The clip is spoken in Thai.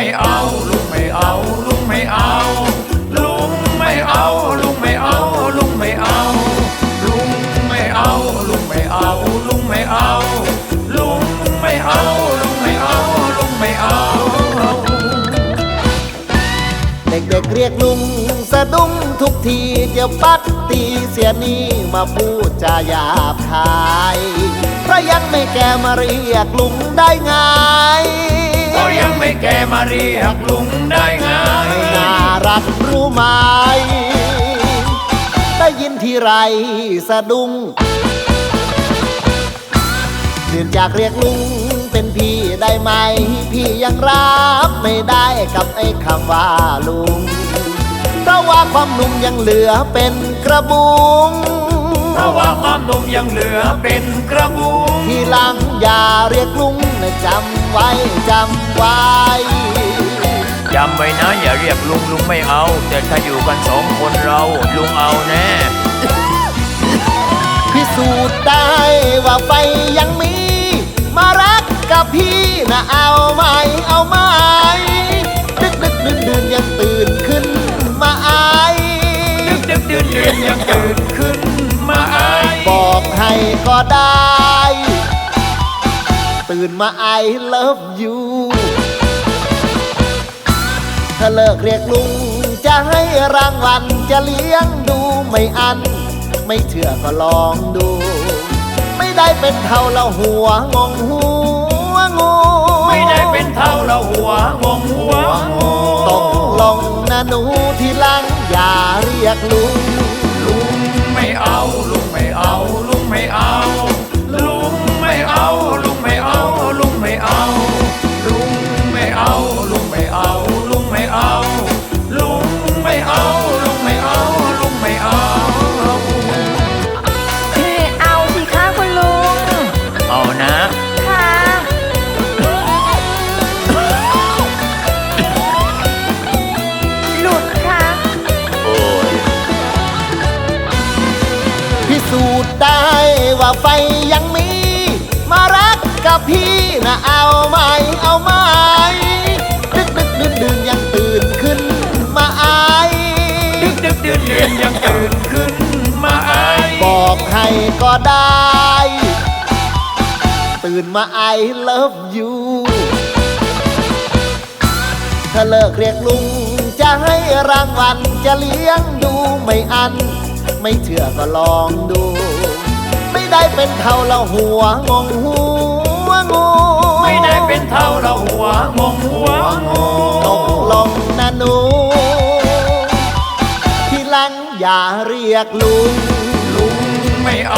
ไม่เอา ลุงไม่เอา ลุงไม่เอา ลุงไม่เอา ลุงไม่เอา ลุงไม่เอา ลุงไม่เอา ลุงไม่เอา ลุงไม่เอา ลุงไม่เอา ลุงไม่เอา ลุงไม่เอา เด็กๆเรียกลุงสะดุ้งทุกทีเดี๋ยวปัดตีเสียนี่มาพูดจาหยาบคาย เพราะยังไม่แก่มาเรียกลุงได้ไง ยังไม่แก่มาเรียกลุงได้ไงน่ารักรู้ไหม ได้ยินทีไรสะดุ้งเปลี่ยนจากเรียกลุงเป็นพี่ได้ไหม พี่ยังรับไม่ได้กับไอ้คำว่าลุง เพราะว่าความหนุ่มยังเหลือเป็นกระบุง เพราะว่าความหนุ่มยังเหลือเป็นกระบุงทีหลังอย่าเรียกลุงนะจำไว้จำไว้ จำไว้นะอย่าเรียกลุงลุงไม่เอา แต่ถ้าอยู่กันสองคนเราลุงเอาแน่ พิสูจน์ได้ว่าไฟยังมี มารักกับพี่นะเอาไหม ได้ ตื่นมาไอเลิฟยูถ้าเลิกเรียกลุง จะให้รางวัล จะเลี้ยงดูไม่อัน ไม่เชื่อก็ลองดู ไม่ได้เป็นเท่าเราหัวงงหัวงูไม่ได้เป็นเท่าเราหัวงงหัวงูตกลงนะหนูทีหลังอย่าเรียกลุง สูจน์ได้ว่าไฟยังมี มารักกับพี่นะเอาไหมเอาไหมดึกดึกดื่นดื่นยังตื่นขึ้นมาอายดึกดึกดื่นดื่นยังตื่นขึ้นมาอายบอกให้ก็ได้ ตื่นมาไอเลิฟยูถ้าเลิกเรียกลุงจะให้รางวัลจะเลี้ยงดูไม่อัน ไม่เชื่อก็ลองดู ไม่ได้เป็นเท่าเราหัวงงหัวงูไม่ได้เป็นเท่าเราหัวงงหัวงูตกลงนะหนู ที่หลังอย่าเรียกลุงลุงไม่เอาลุงไม่เอาลุงไม่เอาลุงไม่เอา